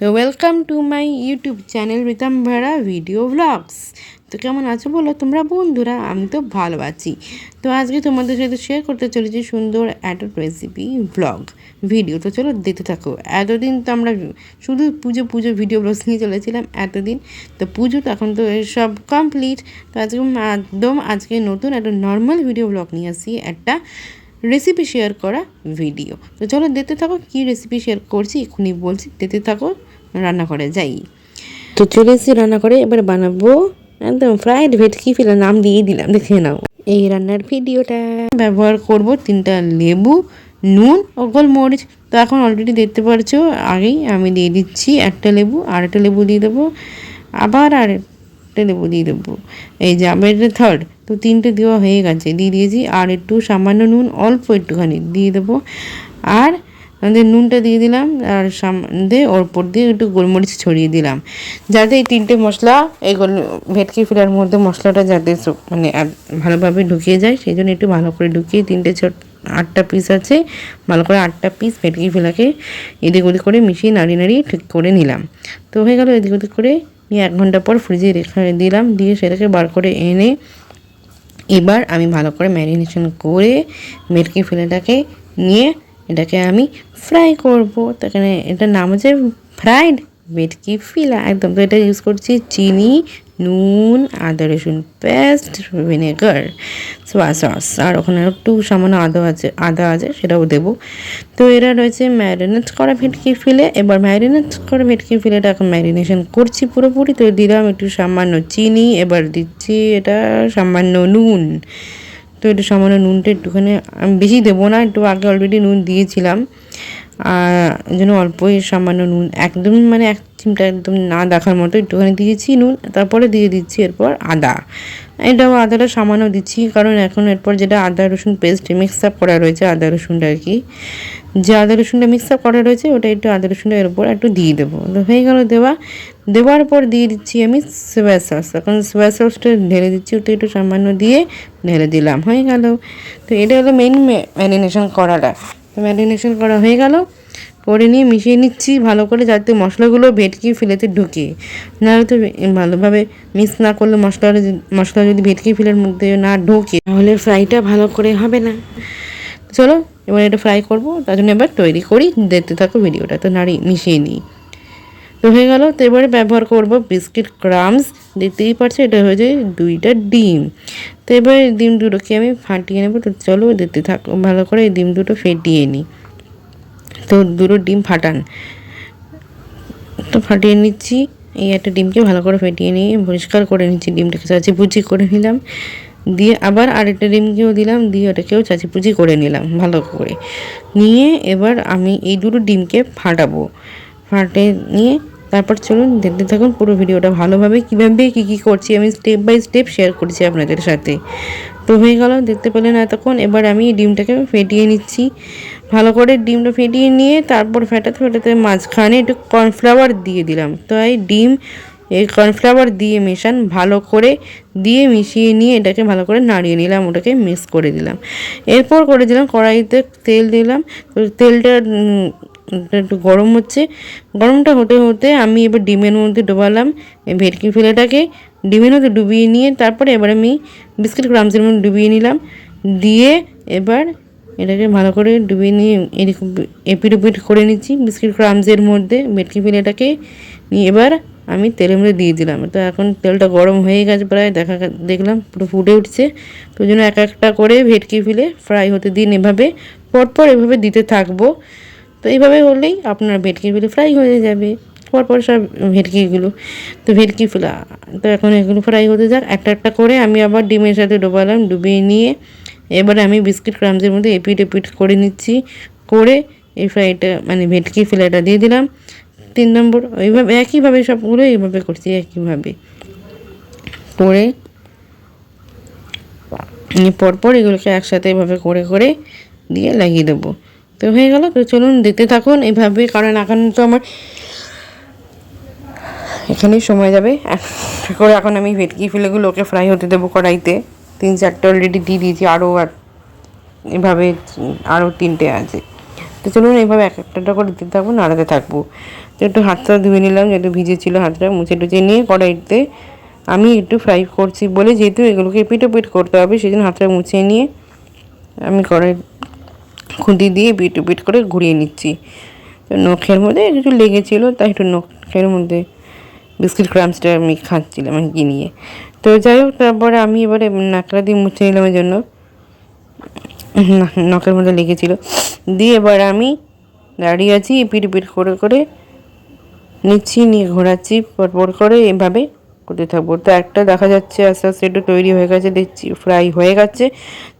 তো welcome to my YouTube channel Ritam ভাড়া video blogs তো কেমন আছো বলো তোমরা? বন্ধুরা, আমি তো ভালো আছি। তো আজকে তোমাদের সাথে শেয়ার করতে চলেছি সুন্দর একটা রেসিপি ব্লগ ভিডিও তো চলো দেখতে থাকো। এতদিন তো আমরা শুধু পুজো পুজো ভিডিও ব্লগস নিয়ে চলেছিলাম এতদিন। তো পুজো তো এখন তো সব কমপ্লিট তো আজকে একদম আজকে নতুন একটা নর্মাল ভিডিও ব্লগ নিয়ে আসি একটা রেসিপি শেয়ার করা ভিডিও তো চলো দেখতে থাকো কী রেসিপি শেয়ার করছি, এক্ষুনি বলছি, দেখতে থাকো। রান্না করে যাই। তো চলে এসেছি রান্না করে এবার বানাবো একদম ফ্রাইড ভেটকি ফিলা নাম দিয়ে দিলাম দেখে নাও। এই রান্নার ভিডিওটা। ব্যবহার করব তিনটা লেবু নুন ও গোলমরিচ। তো এখন অলরেডি দেখতে পারছ আগেই আমি দিয়ে দিচ্ছি একটা লেবু আর একটা লেবু দিয়ে দেবো আবার আর একটা লেবু দিয়ে দেবো। এই যে এটা থার্ড তো তিনটে দেওয়া হয়ে গেছে দিয়ে দিয়েছি আর একটু সামান্য নুন অল্প একটুখানি দিয়ে দেবো। আর আমাদের নুনটা দিয়ে দিলাম আর সামনে ওর উপর দিয়ে একটু গোলমরিচ ছড়িয়ে দিলাম। যাতে এই তিনটে মশলা, এই গোল ভেটকি ফিলার মধ্যে মশলাটা যাতে মানে ভালোভাবে ঢুকিয়ে যায়, সেই জন্য একটু ভালো করে ঢুকিয়ে তিনটে ছোট আটটা পিস আছে, ভালো করে আটটা পিস ভেটকি ফিলাকে এদিক ওদিক করে মিশিয়ে নাড়িয়ে নাড়িয়ে ঠিক করে নিলাম। তো হয়ে গেল এদিক ওদিক করে, নিয়ে এক ঘণ্টা পর ফ্রিজে রেখে দিলাম, দিয়ে সেটাকে বার করে এনে এবার আমি ভালো করে ম্যারিনেশন করে ভেটকি ফিলেটাকে নিয়ে এটাকে আমি ফ্রাই করব। তো এখানে এটার নাম হচ্ছে ফ্রাইড ভেটকি ফিলা একদম, তো এটা ইউজ করছি চিনি, নুন, আদা, রসুন পেস্ট ভিনেগার সোয়া সস আর ওখানে একটু সামান্য আদা আছে আদা আছে, সেটাও দেবো। তো এরা রয়েছে ম্যারিনেট করা ভেটকি ফিলে এবার ম্যারিনেট করা ভেটকি ফিলেটা এখন ম্যারিনেশন করছি পুরোপুরি। তো দিলাম একটু সামান্য চিনি, এবার দিচ্ছি এটা সামান্য নুন। তো একটু সামান্য নুনটা একটুখানি, আমি বেশি দেবো না, একটু আগে অলরেডি নুন দিয়েছিলাম। আর জন্য অল্পই সামান্য নুন, একদম মানে এক চিমটা একদম না দেখার মতো একটুখানি দিয়েছি নুন, তারপরে দিয়ে দিচ্ছি এরপর আদা। এটাও আদাটা সামান্য দিচ্ছি, কারণ এখন এরপর যেটা আদা রসুন পেস্ট মিক্স আপ করা রয়েছে, আদা রসুনটা আর কি। যে আদা রসুনটা মিক্স আপ করা রয়েছে, ওটা একটু আদা রসুনটা এর উপর একটু দিয়ে দেবো। তো হয়ে গেল দেওয়া। দেওয়ার পর দিয়ে দিচ্ছি আমি সোয়া সস এখন সোয়া সসটা ঢেলে দিচ্ছি ওটা একটু সামান্য দিয়ে ঢেলে দিলাম। হয়ে গেল। তো এটা হলো মেন ম্যারিনেশন করাটা তো ম্যারিনেশন করা হয়ে গেল। করে নিয়ে মিশিয়ে নিচ্ছি ভালো করে যাতে মশলাগুলো ভেটকি ফিলেতে ঢুকে। নাহলে তো ভালোভাবে মিক্স না করলে মশলা মশলা যদি ভেটকি ফিলের মধ্যে না ঢোকে, তাহলে ফ্রাইটা ভালো করে হবে না। চলো, এবার এটা ফ্রাই করব, তার জন্য এবার তৈরি করি, দেখতে থাকো ভিডিওটা, তো নাড়ি, মিশিয়ে নিই। তো হয়ে গেল, তো এবারে ব্যবহার করব বিস্কিট ক্রামস দেখতেই পারছ, এটা হয়ে যায় দুইটা ডিম। তো এবার ডিম দুটোকে আমি ফাটিয়ে নেব, তো চলো, দেখতে থাকো, ভালো করে এই ডিম দুটো ফেটিয়ে নিই। তো দুটো ডিম ফাটান। তো ফাটিয়ে নিচ্ছি, এই একটা ডিমকে ভালো করে ফেটিয়ে নিয়ে, পরিষ্কার করে নিচ্ছি, ডিমটাকে চাচি পুচি করে নিলাম। দিয়ে আবার আরেকটা ডিমকেও দিলাম, দিয়ে ওটাকেও চাচি পুচি করে নিলাম, ভালো করে। নিয়ে এবার আমি এই দুটো ডিমকে ফাটাবো। ফাটে নিয়ে তারপর চলুন দেখতে থাকুন পুরো ভিডিওটা ভালোভাবে, কীভাবে, কী কী করছি আমি স্টেপ বাই স্টেপ শেয়ার করছি আপনাদের সাথে। তো হয়ে গেল, দেখতে পেলেন এতক্ষণ, এবার আমি ডিমটাকে ফেটিয়ে নিচ্ছি। ভালো করে ডিমটা ফেটিয়ে নিয়ে তারপর ফেটাতে ফেটাতে মাঝখানে একটু কর্নফ্লাওয়ার দিয়ে দিলাম। তো এই ডিম এই কর্নফ্লাওয়ার দিয়ে মেশান, ভালো করে দিয়ে মিশিয়ে নিয়ে এটাকে ভালো করে নাড়িয়ে নিলাম, ওটাকে মিক্স করে দিলাম। এরপর করে দিলাম, কড়াইতে তেল দিলাম, তেলটা একটু গরম হচ্ছে। গরমটা হতে হতে আমি এবার ডিমের মধ্যে ডোবালাম ভেটকি ফেলেটাকে, ডিমের মধ্যে ডুবিয়ে নিয়ে তারপরে এবার আমি বিস্কিট ক্রামসের মধ্যে ডুবিয়ে নিলাম। দিয়ে এবার এটাকে ভালো করে ডুবিয়ে নিয়ে এরকম এপিট উপিট করে নিচ্ছি, বিস্কিট ক্রামসের মধ্যে ভেটকি ফেলেটাকে। নিয়ে এবার আমি তেলের মধ্যে দিয়ে দিলাম। তো এখন তেলটা গরম হয়ে গেছে প্রায়, দেখা দেখলাম পুরো ফুটে উঠছে। তো জন্য এক একটা করে ভেটকি ফিলে ফ্রাই হতে দিন এভাবে। পরপর এভাবে দিতে থাকব। তো এইভাবে হলেই আপনার ভেটকি ফিলে ফ্রাই হয়ে যাবে। পরপর সব ভেটকিগুলো। তো ভেটকি ফিলা, তো এখন এগুলো ফ্রাই হতে যাক। একটা একটা করে আমি আবার ডিমের সাথে ডোবালাম, ডুবিয়ে নিয়ে। এবারে আমি বিস্কিট ক্রামসের মধ্যে এপিট এপিট করে নিচ্ছি। করে এই ফ্রাইটা মানে ভেটকি ফিলাটা দিয়ে দিলাম। তিন নম্বর ওইভাবে একইভাবে সবগুলো এইভাবে করছি, একইভাবে করে পরপর এগুলোকে একসাথে এভাবে করে করে দিয়ে লাগিয়ে দেবো। তো হয়ে গেল, তো চলুন দেখতে থাকুন এইভাবে কারণ এখন তো আমার এখানেই সময় যাবে। করে এখন আমি ভেটকি ফিলেগুলো ওকে ফ্রাই হতে দেবো কড়াইতে। তিন চারটে অলরেডি দিয়ে দিয়েছি, আরও আর এভাবে আরও তিনটে আছে। তো চলুন এইভাবে এক একটা করে দিতে থাকব নাড়াতে থাকব। তো একটু হাতটা ধুয়ে নিলাম, যেহেতু ভিজে ছিল হাতটা, মুছে টুচে নিয়ে কড়াইতে আমি একটু ফ্রাই করছি বলে যেহেতু এগুলোকে পিটো পিট করতে হবে সেই জন্য হাতটা মুছে নিয়ে আমি কড়াই খুঁতি দিয়ে পিট পিট করে ঘুরিয়ে নিচ্ছি। তো নখের মধ্যে একটু লেগেছিলো, তাই একটু নখের মধ্যে বিস্কিট ক্রামসটা আমি খাচ্ছিলাম আর কি নিয়ে। তো যাই হোক, তারপরে আমি এবারে নাকড়া দিয়ে মুছে নিলাম জন্য নখের মধ্যে লেগেছিলো। দিয়ে এবার আমি দাঁড়িয়ে আছি পিট পিট করে করে নিচ্ছি নিয়ে ঘোরাচ্ছি, পরপর করে এভাবে করতে থাকব। তো একটা দেখা যাচ্ছে, আস্তে আস্তে একটু তৈরি হয়ে গেছে, দেখছি ফ্রাই হয়ে গেছে।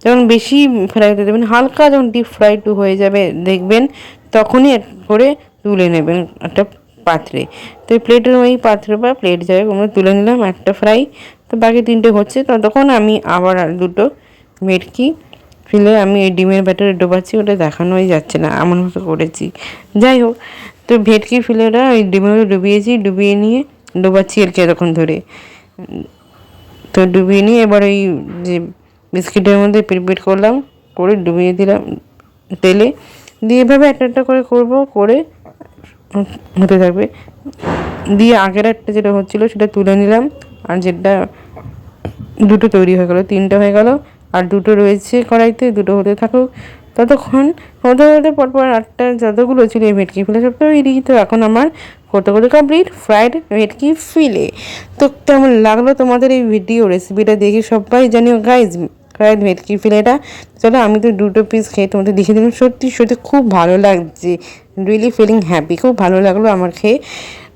যখন বেশি ফ্রাই হতে দেবেন, হালকা যখন ডিপ ফ্রাই টু হয়ে যাবে, দেখবেন তখনই করে তুলে নেবেন একটা পাত্রে। তো প্লেটের ওই পাত্র বা প্লেট হোক, আমরা তুলে নিলাম একটা ফ্রাই তো বাকি তিনটে হচ্ছে ততক্ষণ আমি আবার দুটো মেটকি ফেলে আমি এই ডিমের ব্যাটারে ডোবাচ্ছি, ওটা দেখানোই যাচ্ছে না, এমন মতো করেছি। যাই হোক তো ভেটকি ফিলেটা ওই ডিমের ডুবিয়েছি ডুবিয়ে নিয়ে ডোবাচ্ছি আর কি এতক্ষণ ধরে। তো ডুবিয়ে নিয়ে এবার ওই যে বিস্কিটের মধ্যে পিট করলাম, করে ডুবিয়ে দিলাম তেলে। দিয়ে এভাবে একটা একটা করে করব, করে হতে থাকবে। দিয়ে আগের একটা যেটা হচ্ছিল সেটা তুলে নিলাম, আর যেটা দুটো তৈরি হয়ে গেল, তিনটে হয়ে গেল। আর দুটো রয়েছে কড়াইতে, দুটো হতে থাকুক। ততক্ষণ হতে হতে পরপর আটটা যতগুলো ছিল এই ভেটকি ফিলে সব তৈরি তো এখন আমার করতে করতে কমপ্লিট ফ্রাইড ভেটকি ফিলে। তো কেমন লাগল তোমাদের এই ভিডিও রেসিপিটা দেখে? সবাই জানিও গাইজ ফ্রাইড ভেটকি ফিলেটা। চলো, আমি তো দুটো পিস খেয়ে তোমাদের দেখে দিলাম। সত্যি সত্যি খুব ভালো লাগছে। রিয়েলি ফিলিং হ্যাপি খুব ভালো লাগল আমার খেয়ে।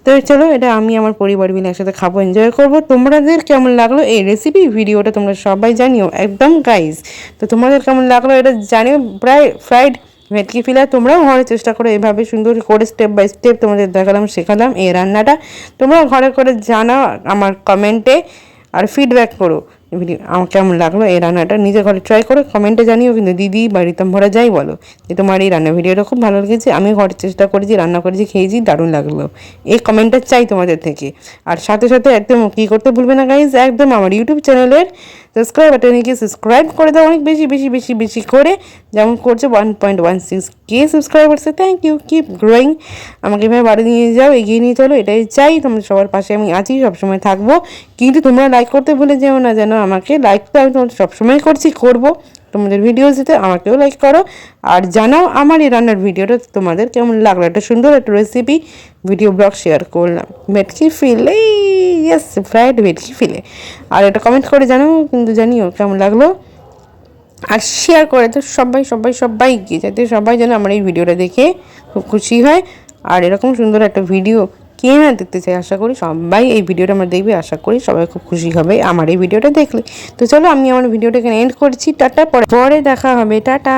তো চলো, এটা আমি আমার পরিবার মিলে একসাথে খাব এনজয় করব। তোমাদের কেমন লাগল এই রেসিপি ভিডিওটা তোমরা সবাই জানিও, একদম গাইজ তো তোমাদের কেমন লাগল এটা জানিও, প্রায় ফ্রাইড ভেটকি ফিলা তোমরাও ঘরে চেষ্টা করো, এভাবে সুন্দর করে স্টেপ বাই স্টেপ তোমাদের দেখালাম, শেখালাম এই রান্নাটা। তোমরাও ঘরে করে জানাও আমার কমেন্টে আর ফিডব্যাক করো। কেমন লাগল এই রান্নাটা নিজের ঘরে ট্রাই করে কমেন্টে জানিও কিন্তু, দিদি বা ভরা যাই বলো? যে তোমার এই রান্না ভিডিওটা খুব ভালো লেগেছে আমি ঘরে চেষ্টা করেছি, রান্না করেছি, খেয়েছি, দারুণ লাগল। এই কমেন্টটা চাই তোমাদের থেকে। আর সাথে সাথে একদম কী করতে ভুলবে না গাইজ একদম আমার ইউটিউব চ্যানেলের সাবস্ক্রাইব বাটনে গিয়ে সাবস্ক্রাইব করে দাও। অনেক বেশি বেশি বেশি বেশি করে যেমন করছে one point one six K সাবস্ক্রাইবার্সে thank you keep growing আমাকে এভাবে বাড়ি নিয়ে যাও, এগিয়ে নিয়ে চলো, এটাই চাই। তোমাদের সবার পাশে আমি আছি, সবসময় থাকব। কিন্তু তোমরা লাইক করতে ভুলে যেও না যেন আমাকে লাইক তো আমি তোমাদের সবসময় করছি, করব। তোমাদের ভিডিও দিতে আমাকেও লাইক করো। আর জানাও আমার এই রান্নার ভিডিওটা তোমাদের কেমন লাগল? একটা সুন্দর একটা রেসিপি ভিডিও ব্লগ শেয়ার করলাম। ভেটকি ফিলে ইয়েস ফ্রাইড ভেটকি ফিলে আর এটা কমেন্ট করে জানো কিন্তু জানিও কেমন লাগল। আর শেয়ার করে তো সবাই সবাই সবাইকে যাতে সবাই যেন আমার এই ভিডিওটা দেখে খুব খুশি হয়। আর এরকম সুন্দর একটা ভিডিও কে না দেখতে চাই, আশা করি সবাই এই ভিডিওটা আমরা দেখবে, আশা করি সবাই খুব খুশি হবে আমার এই ভিডিওটা দেখলে। তো চলো, আমি আমার ভিডিওটা এখানে এন্ড করছি। টাটা, পরে পরে দেখা হবে। টাটা!